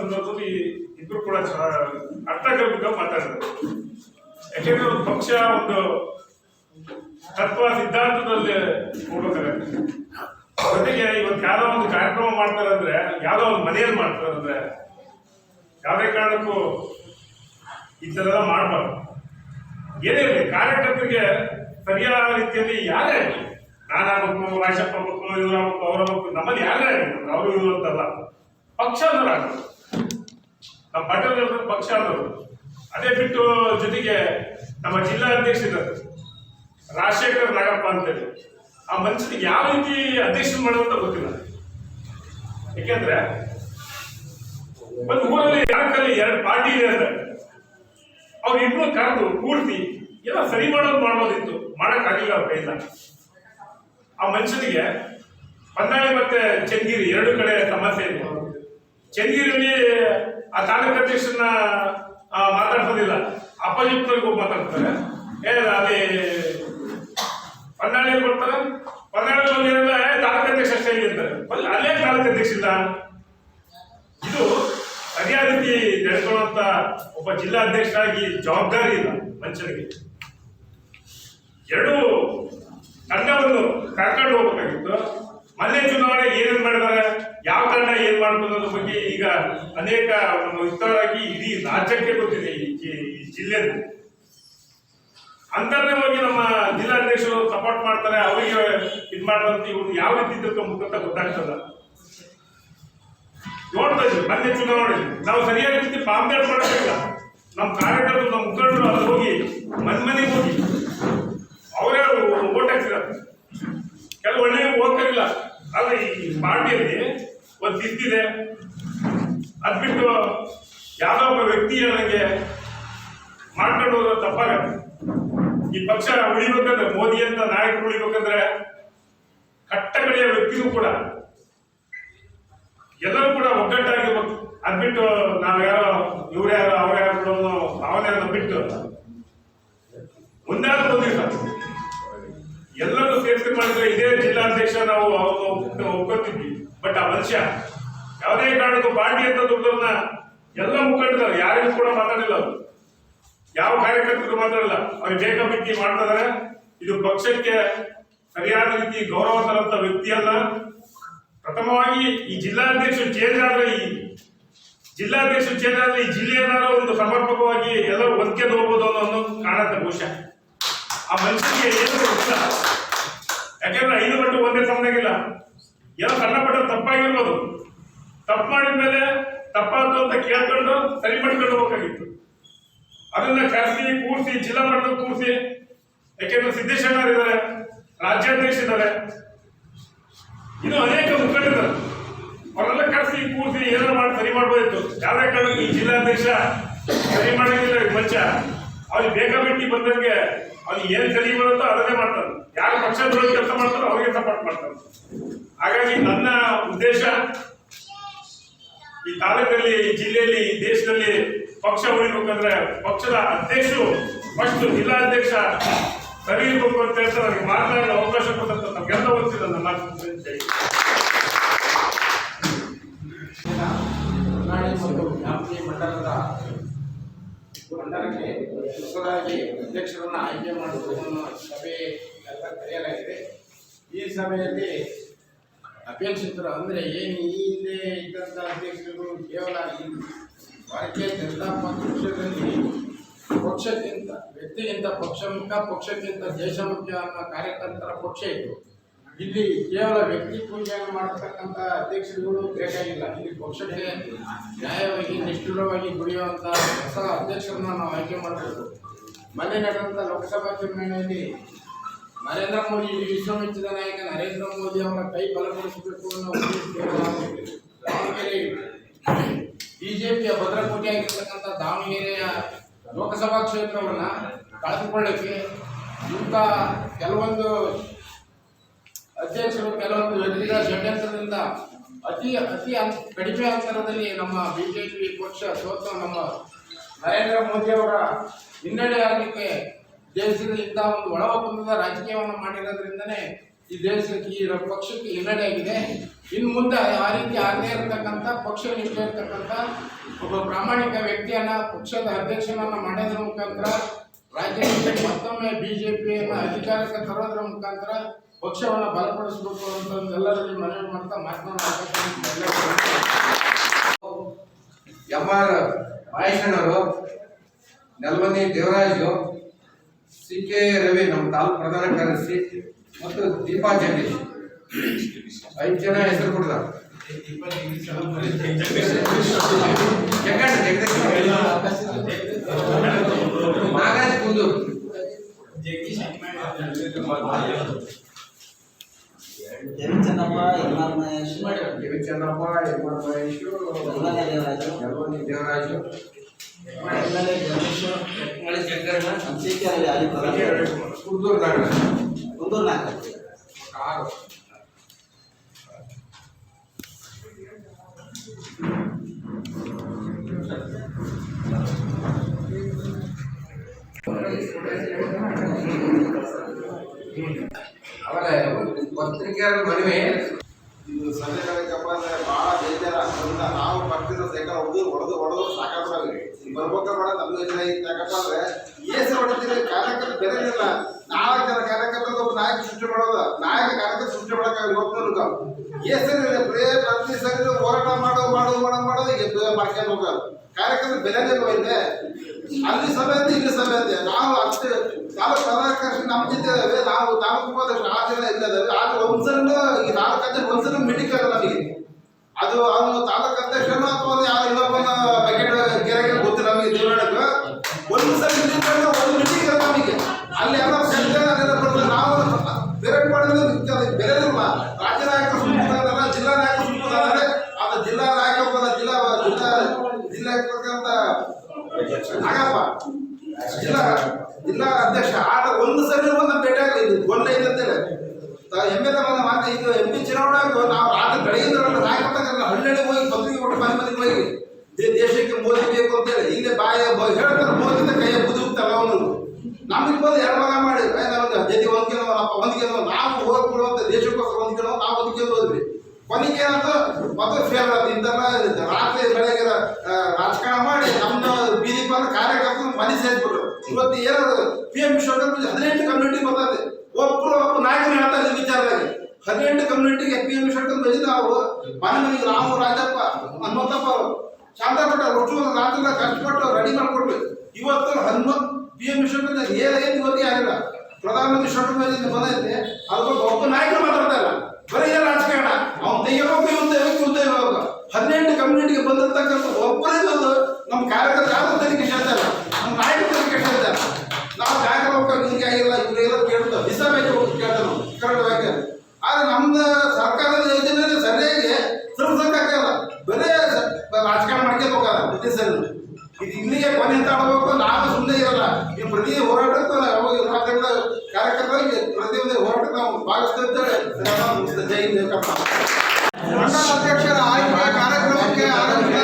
ಸಂದರ್ಭದಲ್ಲಿ ಇಬ್ರು ಕೂಡ ಅರ್ಥಗರ್ಭಿತ ಮಾತಾಡಿದ್ರು. ಯಾಕೆಂದ್ರೆ ಒಂದು ಪಕ್ಷ ಒಂದು ತತ್ವ ಸಿದ್ಧಾಂತದಲ್ಲಿ ಹೋಗ್ಬೇಕಾಗತ್ತೆ ಜೊತೆಗೆ ಇವತ್ತು ಯಾವ್ದೋ ಒಂದು ಕಾರ್ಯಕ್ರಮ ಮಾಡ್ತಾರೆ ಅಂದ್ರೆ ಯಾವ್ದೋ ಒಂದು ಮನೆಯಲ್ಲಿ ಮಾಡ್ತಾರೆ ಅಂದ್ರೆ ಯಾವುದೇ ಕಾರಣಕ್ಕೂ ಈ ಥರ ಎಲ್ಲ ಮಾಡಬಾರ್ದು. ಏನೇ ಇರಲಿ, ಕಾರ್ಯಕರ್ತರಿಗೆ ಸರಿಯಾದ ರೀತಿಯಲ್ಲಿ ಯಾರೇ ಆಗಲಿ, ನಾನಾಗಬೇಕು, ರಾಜಪ್ಪ ಆಗ್ಬೇಕು, ಇವ್ರಾಗಬೇಕು ಮಕ್ಕಳು ನಮ್ಮಲ್ಲಿ ಯಾರೇ ಆಗಲಿ, ಅವರು ಇವರು ಅಂತಲ್ಲ ಪಕ್ಷ ಆಗಬೇಕು. ನಮ್ಮ ಪಾಟೀಲ್ ಪಕ್ಷ ಅನ್ನೋರು ಅದೇ ಬಿಟ್ಟು ಜೊತೆಗೆ ನಮ್ಮ ಜಿಲ್ಲಾ ಅಧ್ಯಕ್ಷರು ರಾಜಶೇಖರ್ ನಾಗಪ್ಪ ಅಂತೇಳಿ. ಆ ಮನುಷ್ಯನ ಯಾವ ರೀತಿ ಅಧ್ಯಕ್ಷ ಮಾಡೋದಂತ ಗೊತ್ತಿಲ್ಲ. ಯಾಕೆಂದ್ರೆ ಒಂದು ಊರಲ್ಲಿ ಯಾಕಲ್ಲಿ ಎರಡು ಪಾರ್ಟಿ ಇದೆ ಅಂದ್ರೆ ಅವ್ರಿಬ್ರು ಕರೆದು ಪೂರ್ತಿ ಎಲ್ಲ ಸರಿ ಮಾಡೋದು ಮಾಡ್ಬೋದಿತ್ತು. ಮಾಡಕ್ಕಾಗಿಲ್ಲ ಅವ್ರ ಕೈಯಿಂದ. ಆ ಮನುಷ್ಯನಿಗೆ ಹೊನ್ನಾಳಿ ಮತ್ತೆ ಚನ್ನಗಿರಿ ಎರಡು ಕಡೆ ಸಮಸ್ಯೆ ಇದೆ. ಚನ್ನಗಿರಿಯಲ್ಲಿ ಆ ತಾಲೂಕು ಅಧ್ಯಕ್ಷರನ್ನ ಮಾತಾಡ್ಸೋದಿಲ್ಲ. ಅಪೋಸಿಟ್ ಹೋಗಿ ಮಾತಾಡ್ತಾರೆ. ಏ ಅದೇ ಪನ್ನಾಳಿ ಬರ್ತಾರೆ ಪನ್ನಾಳಿ ಬಂದಿರಲ್ಲ ಏ, ತಾಲೂಕು ಅಧ್ಯಕ್ಷ ಅಷ್ಟೇ ಇಲ್ಲಿರ್ತಾರೆ ಅಲ್ಲೇ ತಾಲೂಕು ಅಧ್ಯಕ್ಷ ಇಲ್ಲ ಇದು ಸರಿಯಾದ ರೀತಿ ನಡೆಸುವಂತ ಒಬ್ಬ ಜಿಲ್ಲಾಧ್ಯಕ್ಷರಾಗಿ ಜವಾಬ್ದಾರಿ ಇಲ್ಲ ಮನುಷ್ಯನಿಗೆ. ಎರಡು ತಂಡವನ್ನು ಕರ್ಕೊಂಡು ಹೋಗ್ಬೇಕಾಗಿತ್ತು. ಮೊನ್ನೆ ಚುನಾವಣೆ ಏನೇನ್ ಮಾಡಿದ್ದಾರೆ ಯಾವ ಅನ್ನೋದ್ರ ಬಗ್ಗೆ ಈಗ ಅನೇಕ ವಿಸ್ತಾರವಾಗಿ ಇಡೀ ರಾಜ್ಯಕ್ಕೆ ಗೊತ್ತಿದೆ ಈ ಜಿಲ್ಲೆ ಈ ಜಿಲ್ಲೆದು ಅಂತರ್ನೇ ಹೋಗಿ ನಮ್ಮ ಜಿಲ್ಲಾಧ್ಯಕ್ಷರು ಸಪೋರ್ಟ್ ಮಾಡ್ತಾರೆ, ಅವರಿಗೆ ಇದು ಮಾಡುವಂತ ಇವ್ರು ಯಾವ ರೀತಿ ಮುಖಂತ ಗೊತ್ತಾಗ್ತದ. ನೋಡ್ತಾ ಇದ್ವಿ, ಮೊನ್ನೆ ಚುನಾವಣೆ ನಾವು ಸರಿಯಾದ ರೀತಿ ಪಾಂಪೇಟ್ ಮಾಡಬೇಕಿಲ್ಲ ನಮ್ಮ ಕಾರ್ಯಕರ್ತರು, ನಮ್ಮ ಮುಖಂಡರು ಅಲ್ಲಿ ಹೋಗಿ ಮನೆ ಮನೆಗೆ ಹೋಗಿ ಅವರೇ ಓಟ್ ಹಾಕ್ಸಿದ್ದಾರೆ ಕೆಲವು ಒಳ್ಳೆಯ ಇಲ್ಲ ಅಲ್ಲ ಈ ಪಾರ್ಟಿಯಲ್ಲಿ ಒಂದು ತಿದ್ದಿದೆ ಅದ್ ಬಿಟ್ಟು ಯಾವ್ದೋ ಒಬ್ಬ ವ್ಯಕ್ತಿ ನನಗೆ ಮಾಡ್ಕೊಂಡು ಹೋಗೋದು ತಪ್ಪಾಗತ್ತೆ. ಈ ಪಕ್ಷ ಉಳಿಬೇಕಂದ್ರೆ, ಮೋದಿ ಅಂತ ನಾಯಕರು ಉಳಿಬೇಕಂದ್ರೆ ಕಟ್ಟಕಡೆಯ ವ್ಯಕ್ತಿಗೂ ಕೂಡ ಎಲ್ಲರೂ ಕೂಡ ಒಗ್ಗಟ್ಟಾಗಿರ್ಬೇಕು. ಅದ್ಬಿಟ್ಟು ನಾವು ಯಾರೋ ಇವ್ರು ಯಾರೋ ಅವ್ರ ಯಾರು ಬಿಡೋದು ಭಾವನೆಯನ್ನು ಬಿಟ್ಟು ಮುಂದಾದ್ರೂ ಬಂದಿಲ್ಲ ಎಲ್ಲರೂ ಸೇರ್ಸಿ ಮಾಡಿದ್ರೆ ಇದೇ ಜಿಲ್ಲಾಧ್ಯಕ್ಷ ನಾವು ಒಪ್ಕೊತಿದ್ವಿ ಬಟ್ ಆ ಮನುಷ್ಯ ಯಾವುದೇ ಕಾರಣಕ್ಕೂ ಪಾರ್ಟಿ ಅಂತ ದುಡ್ಡನ್ನ ಎಲ್ಲ ಮುಖಂಡರು ಯಾರಿಗೂ ಕೂಡ ಮಾತಾಡಿಲ್ಲ ಅವರು. ಯಾವ ಕಾರ್ಯಕರ್ತರು ಮಾತಾಡಲ್ಲ. ಅವ್ರಿಗೆ ಬೇಕಾ ಬಿಟ್ಟಿ ಮಾಡ್ತಾರೆ. ಇದು ಪಕ್ಷಕ್ಕೆ ಸರಿಯಾದ ರೀತಿ ಗೌರವ ತರಂತ ವ್ಯಕ್ತಿ ಅಲ್ಲ. ಪ್ರಥಮವಾಗಿ ಈ ಜಿಲ್ಲಾಧ್ಯಕ್ಷರು ಚೇಂಜ್ ಆದ್ರೆ ಈ ಜಿಲ್ಲಾಧ್ಯಕ್ಷರು ಚೇಂಜ್ ಆದ್ರೆ ಈ ಜಿಲ್ಲೆಯನ್ನಾದ್ರೂ ಒಂದು ಸಮರ್ಪಕವಾಗಿ ಎಲ್ಲರೂ ಒದಕೆ ನೋಡ್ಬೋದು ಅನ್ನೋ ಅನ್ನೋದು ಕಾಣುತ್ತೆ ಬಹುಶಃ. ಆ ಮನುಷ್ಯನಿಗೆ ಏನು ಗೊತ್ತಿಲ್ಲ ಯಾಕೆಂದ್ರೆ ಐದು ಗಂಟೆ ಒಂದೇ ಸಮನಾಗಿಲ್ಲ ಏನೋ ಸಣ್ಣ ಪಟ್ಟ ತಪ್ಪಾಗಿರ್ಬೋದು. ತಪ್ಪು ಮಾಡಿದ ಮೇಲೆ ತಪ್ಪಾಯ್ತು ಅಂತ ಕೇಳ್ಕೊಂಡು ಸರಿ ಮಾಡಿಕೊಂಡು ಹೋಗಬೇಕಾಗಿತ್ತು. ಅದನ್ನ ಕರೆಸಿ, ಕೂರಿಸಿ, ಜಿಲ್ಲಾ ಮಟ್ಟದ ಕೂರಿಸಿ. ಯಾಕೆಂದ್ರೆ ಸಿದ್ದೇಶ್ವರ ಇದ್ದಾರೆ ರಾಜ್ಯಾಧ್ಯಕ್ಷ ಇದ್ದಾರೆ ಇನ್ನು ಅನೇಕ ಮುಖಂಡರು. ಅವರೆಲ್ಲ ಕರೆಸಿ, ಕೂರಿಸಿ ಏನೋ ಮಾಡಿ ಸರಿ ಮಾಡ್ಬೋದಿತ್ತು. ಯಾವುದೇ ಕಾರಣಕ್ಕೂ ಈ ಜಿಲ್ಲಾಧ್ಯಕ್ಷ ಸರಿ ಮಾಡಿದಿಲ್ಲ ಮಂಚ ಅವ್ರಿಗೆ ಬೇಕಾಬಿಟ್ಟಿ ಬಂದಂಗೆ ಅವ್ರಿಗೆ ಏನ್ ಸರಿ ಬರುತ್ತೋ ಅದನ್ನೇ ಮಾಡ್ತಾರೆ. ಯಾರು ಪಕ್ಷ ವಿರೋಧಿ ಕೆಲಸ ಮಾಡ್ತಾರೋ ಅವ್ರಿಗೆ ಸಪೋರ್ಟ್ ಮಾಡ್ತಾರೆ. ಹಾಗಾಗಿ ನನ್ನ ಉದ್ದೇಶ ಈ ತಾಲೂಕಲ್ಲಿ ಜಿಲ್ಲೆಯಲ್ಲಿ, ಈ ದೇಶದಲ್ಲಿ ಪಕ್ಷ ಉಳಿಬೇಕಂದ್ರೆ ಪಕ್ಷದ ಅಧ್ಯಕ್ಷರು ಫಸ್ಟ್ ಜಿಲ್ಲಾಧ್ಯಕ್ಷ ಸರಿ ಅಂತ ಹೇಳ್ತಾರೆ. ಅವ್ರಿಗೆ ಮಾತನಾಡಲು ಅವಕಾಶ ಕೊಟ್ಟಂತ ನಮ್ಗೆಲ್ಲ ಗೊತ್ತಿಲ್ಲ ನನ್ನ. ಹೊನ್ನಾಳಿ ಮಂಡಲದ ಮಂಡಲಕ್ಕೆ ಹೊಸದಾಗಿ ಅಧ್ಯಕ್ಷರನ್ನ ಆಯ್ಕೆ ಮಾಡುವುದನ್ನು ಸಭೆ ಕರೆಯಲಾಗಿದೆ. ಈ ಸಭೆಯಲ್ಲಿ ಅಪೇಕ್ಷಿತರು ಅಂದರೆ ಏನು ಈ ಹಿಂದೆ ಇದ್ದಂಥ ಅಧ್ಯಕ್ಷರು, ಕೇವಲ ಭಾರತೀಯ ಜನತಾ ಪಕ್ಷದಲ್ಲಿ ಪಕ್ಷಕ್ಕಿಂತ, ವ್ಯಕ್ತಿಗಿಂತ ಪಕ್ಷ ಮುಖ, ಪಕ್ಷಕ್ಕಿಂತ ದೇಶ ಮುಖ್ಯ ಅನ್ನೋ ಕಾರ್ಯಕರ್ತರ ಪಕ್ಷ ಇತ್ತು ಇಲ್ಲಿ ಕೇವಲ ವ್ಯಕ್ತಿ ಪೂಜೆಯನ್ನು ಮಾಡತಕ್ಕಂಥ ಅಧ್ಯಕ್ಷರುಗಳು ಬೇಕಾಗಿಲ್ಲ ಇಲ್ಲಿ. ಪಕ್ಷಕ್ಕೆ ನ್ಯಾಯವಾಗಿ, ನಿಷ್ಠುರವಾಗಿ ದುಡಿಯುವಂಥ ಹೊಸ ಅಧ್ಯಕ್ಷರನ್ನ ನಾವು ಆಯ್ಕೆ ಮಾಡಬೇಕು ಮೊನ್ನೆ ನಡೆದಂಥ ಲೋಕಸಭಾ ಚುನಾವಣೆಯಲ್ಲಿ ನರೇಂದ್ರ ಮೋದಿ ವಿಶ್ವಮೆಚ್ಚಿದ ನಾಯಕ ನರೇಂದ್ರ ಮೋದಿ ಅವರ ಕೈ ಬಲಪಡಿಸಬೇಕು ಅನ್ನೋ ದಾವಣಗೆರೆ ಬಿಜೆಪಿಯ ಭದ್ರಕೋಟೆಯಾಗಿರ್ತಕ್ಕಂಥ ದಾವಣಗೆರೆಯ ಲೋಕಸಭಾ ಕ್ಷೇತ್ರವನ್ನ ಕಳೆದುಕೊಳ್ಳಕ್ಕೆ ಇಂಥ ಕೆಲವೊಂದು ಅಧ್ಯಕ್ಷರು, ಕೆಲವೊಂದು ವ್ಯಕ್ತಿಗಳ ಷಡ್ಯಂತ್ರದಿಂದ ಅತಿ ಅತಿ ಅಂ- ಕಡಿಮೆ ಅಂತರದಲ್ಲಿ ನಮ್ಮ ಬಿಜೆಪಿ ಪಕ್ಷ ಸೋತ ನಮ್ಮ ನರೇಂದ್ರ ಮೋದಿ ಅವರ ಹಿನ್ನಡೆ ಆಗಲಿಕ್ಕೆ ದೇಶದ ಇಂಥ ಒಂದು ಒಳ ಒಪ್ಪಂದದ ರಾಜಕೀಯವನ್ನು ಮಾಡಿರೋದ್ರಿಂದನೇ ಈ ದೇಶಕ್ಕೆ, ಈ ಪಕ್ಷಕ್ಕೆ ಹಿನ್ನಡೆ ಆಗಿದೆ. ಇನ್ನು ಮುಂದೆ ಆ ರೀತಿ ಆಗದೇ ಇರತಕ್ಕಂಥ, ಪಕ್ಷ ನಿಷ್ಠೆ ಇರ್ತಕ್ಕಂಥ ಒಬ್ಬ ಪ್ರಾಮಾಣಿಕ ವ್ಯಕ್ತಿಯನ್ನ, ಪಕ್ಷದ ಅಧ್ಯಕ್ಷನನ್ನ ಮಾಡೋದ್ರ ಮುಖಾಂತರ ರಾಜ್ಯದಲ್ಲಿ ಮತ್ತೊಮ್ಮೆ ಬಿಜೆಪಿಯನ್ನ ಅಧಿಕಾರಕ್ಕೆ ತರೋದ್ರ ಮುಖಾಂತರ ಪಕ್ಷವನ್ನು ಬಲಪಡಿಸಬೇಕು ಅಂತ ಎಲ್ಲರಲ್ಲಿ ಮನವಿ ಮಾಡ್ತಾ ಮಾತನಾಡಬೇಕು ಎಂ ಆರ್ ಮಹೇಶಣ್ಣವರು ನೆಲಮನಿ ದೇವರಾಜು ಸಿ ಕೆ ರವಿ ನಮ್ಮ ತಾಲೂಕು ಪ್ರಧಾನ ಕಾರ್ಯದರ್ಶಿ ಮತ್ತು ದೀಪಾ ಜಗದೀಶ್ ಐದು ಜನ ಹೆಸರು ಕೊಡ್ತಾರೆ Jaganna Jagadish Nagaraj Kunduru Chennappa M R Mahesh K Chennappa M R Mahesh ಎಲ್ಲನೇ Devaraju ಮದುವೆ ಆರು ಅವರ ಮನವಿ ಇದು ಭಾಳ ಬೇಜಾರ ನಾವು ಬರ್ತಿರೋ ಹೊಡೆದು ಸಾಕಾಗ್ಬಿಡಾಗ್ರಿ ಬರ್ಬೇಕ ಬೇಡ ನಮ್ಮ ಇಲ್ಲ ಯಾಕಪ್ಪ ಅಂದ್ರೆ ಏಸು ಕಾರ್ಯಕರ್ತ ಬೆರೆದಿಲ್ಲ ನಾಲ್ಕು ಜನ ಕಾರ್ಯಕರ್ತರು ಒಬ್ಬ ನಾಯಕ ಸೃಷ್ಟಿ ಮಾಡೋದು. ನಾಯಕ ಕಾರ್ಯಕರ್ತ ಸೃಷ್ಟಿ ಮಾಡೋಕ್ಕಾಗಲಿ ಹೋಗ್ತಾನೆ ಏಸರಿ ಪ್ರೇ ಪ್ರತಿ ಸರಿ ಹೋರಾಟ ಮಾಡೋ ಮಾಡೋ ಮಾಡೋ ಮಾಡೋದು ಈಗ ಮಾಡ್ಕೊಂಡು ಹೋಗೋದು ಕಾರ್ಯಕರ್ತ ಬೆಲೆದಿಲ್ವ ಇದೆ ಅಲ್ಲಿ ಸಭೆ ಇಲ್ಲಿ ಸಭೆ ನಾವು ಅಷ್ಟೇ ತಾಲೂಕು ಪದಾಧಿಕಾರಿ ನಮ್ಮ ಜೊತೆ ಇದಾವೆ ನಾವು ತಾಲೂಕು ಉಪಾಧ್ಯಕ್ಷರು ಆ ಜನ ಇಲ್ಲದಾವೆ ಆದ್ರೆ ಒಂದ್ಸಲ ಈ ನಾಲ್ಕು ಅಧ್ಯಕ್ಷ ಒಂದ್ಸಲ ಮೀಟಿಂಗ್ ಆಗಲ್ಲ ನಮಗೆ. ಅದು ಅವನು ತಾಲೂಕು ಅಧ್ಯಕ್ಷನೋ ಅಥವಾ ಯಾವ ಇನ್ನೊಬ್ಬನ ಬಕೆಟ್ ಗೆರೆಗೆ ಗೊತ್ತಿಲ್ಲ ನಮಗೆ ದೇವರಾಡಕ್ಕೆ ಒಂದು ಸಲ ಮೀಟಿಂಗ್ ಒಂದು ಮೀಟಿಂಗ್ ಇರಲ್ಲ ನಮಗೆ ಅಲ್ಲಿ ಎಲ್ಲ ಸಂಜೆ ಅದೆಲ್ಲ ಬರ್ತಾರೆ ನಾವು ಬೇರೆ ಮಾಡಿದ್ರೆ ಬೇರೆ ರಾಜ್ಯ ನಾಯಕರು ಸುಮ್ಮನೆ ಜಿಲ್ಲಾ ನಾಯಕರು ಸುಮ್ಮನೆ ಅದು ಜಿಲ್ಲಾ ನಾಯಕ ಒಬ್ಬ ಜಿಲ್ಲಾ ಜಿಲ್ಲಾ ಜಿಲ್ಲಾ ಇರ್ತಕ್ಕಂಥ ಆಗಪ್ಪ ಜಿಲ್ಲಾ ಜಿಲ್ಲಾ ಅಧ್ಯಕ್ಷ ಆಗ ಒಂದು ಸರಿ ಒಂದು ಭೇಟಿ ಆಗಲಿ ಒಳ್ಳೆ ಇದಂತೇಳಿ ಎಂ ಎಲ್ ಎ ಮಾತು ಇದು ಎಂ ಪಿ ಚುನಾವಣೆ ನಾವು ರಾತ್ರಿ ನಾಯಕರ್ತಕ್ಕಂಥ ಹಳ್ಳಿ ಹೋಗಿ ಪತ್ರಿಕೆ ಕೊಟ್ಟು ಮನೆ ಮನೆಗೆ ಹೋಗಿ ದೇಶಕ್ಕೆ ಮೋದಿ ಬೇಕು ಅಂತೇಳಿ ಇಲ್ಲಿ ಬಾಯ ಹೇಳ್ತಾರೆ ಮೋದಿ ಕೈಯ ಹೋಗ್ತಾರೆ ಅವನು ನಮಗೆ ಬಂದು ಎರಡು ಮಗ ಮಾಡಿ ನಮ್ಗೆ ಜೊತೆ ಹೊಂದ್ಕೊಂಡು ಅಪ್ಪ ಕೊನೆಗೆ ಏನಂತ ಮತ್ತೆ ಫೇಲ್ ಇಂಥ ರಾತ್ರಿ ಬೆಳಗ್ಗೆ ರಾಜಕಾರಣ ಮಾಡಿ ನಮ್ಮ ಬೀದಿ ಬಂದ ಕಾರ್ಯಕರ್ತರು ಮನೆ ಸೇರಿಬಿಟ್ರು. ಇವತ್ತು ಏನಾದ್ರು ಪಿ ಎಂ ವಿಶ್ವಕರ್ಮ ಹದಿನೆಂಟು ಕಮ್ಯುನಿಟಿ ಬರ್ತದೆ ಒಬ್ಬರು ಒಬ್ಬ ನಾಯಕರು ಹೇಳ್ತಾರೆ ಈ ವಿಚಾರದಲ್ಲಿ ಹದಿನೆಂಟು ಕಮ್ಯುನಿಟಿಗೆ ಪಿ ಎಂ ವಿಶ್ವಕರ್ಮ ಬಂದಿದ್ದ ಅವರು. ಮನೆ ಮನೆಗೆ ರಾಮು, ರಾಜಪ್ಪ, ಹನುಮಂತಪ್ಪ ಅವರು. ಶಾಂತಪಟ್ಟ ಒಟ್ಟು ರಾತ್ರಿ ಕಷ್ಟಪಟ್ಟು ರೆಡಿ ಮಾಡ್ಕೊಟ್ವಿ ಇವತ್ತು ಹನುಮಂತ್ ಪಿ ಎಂ ವಿಶ್ವಕರ್ಮ ಏನು ಇವತ್ತಿಗೆ ಆಗಿಲ್ಲ. ಪ್ರಧಾನಮಂತ್ರಿ ವಿಶ್ವಕರ್ಮ ಬಂದೈತೆ. ಬಗ್ಗೆ ಒಬ್ಬ ನಾಯಕರು ಮಾತಾಡ್ತಾ ಇಲ್ಲ. ಬರೀ ಏನ್ ರಾಜಕಾರಣ ಅವ್ನು ತೆಗಿಬೇಕು ಇವನು ತೆಗಿಬೇಕು ಇವನು ತೆಗಿಬೇಕು ಹದಿನೆಂಟು ಕಮ್ಯುನಿಟಿಗೆ ಬಂದಿರ್ತಕ್ಕಂಥ ಒಬ್ಬರೇ ಒಂದು ನಮ್ಮ ಕಾರ್ಯಕರ್ತ ಯಾರು ತನಿಖೆ ಹೇಳ್ತಾ ಇಲ್ಲ ನಮ್ಮ ನಾಯಕರು ತನಿಖೆ ಹೇಳ್ತಾ ಇಲ್ಲ ನಾವು ಬ್ಯಾಂಕ್ ಹೋಗ್ತಾರೆ ಇವ್ರಿಗೆ ಆಗಿಲ್ಲ ಇವ್ರಿಗೆಲ್ಲ ಕೇಳ್ತಾ ದಿಸ ಬೇಕು ಹೋಗಿ ಕೇಳ್ತಾ ನಾವು ಕರೆಕ್ಟ್ ಆದ್ರೆ ನಮ್ದು ಸರ್ಕಾರದ ಯೋಜನೆ ಸರಿಯಾಗಿ ತಲುಪ್ಸಕ್ಕಾಗಲ್ಲ ಬರೇ ಸ- ರಾಜಕಾರಣ ಮಾಡ್ಕೊಂಡು ಹೋಗಲ್ಲ ಬ್ರಿಟಿಷರು ಇದು ಇಲ್ಲಿಗೆ ಕೊನೆ ಅಂತ ಆಡಬೇಕು ನಾವು ಸುಮ್ಮನೆ ಇರಲ್ಲ. ಈ ಪ್ರತಿ ಹೋರಾಟಕ್ಕೂ ಯಾವಾಗ ರಾಜ್ಯಗಳ ಕಾರ್ಯಕರ್ತರಿಗೆ ಪ್ರತಿಯೊಂದು ಹೋರಾಟಕ್ಕೆ ನಾವು ಭಾಗವಹಿಸ್ತಾ ಇದ್ದೇವೆ. ಜೈ ಕರ್ನಾಟಕ. ಅಧ್ಯಕ್ಷರ ಆಯ್ಕೆ ಕಾರ್ಯಕ್ರಮಕ್ಕೆ ಆಗಮಿಸಿದ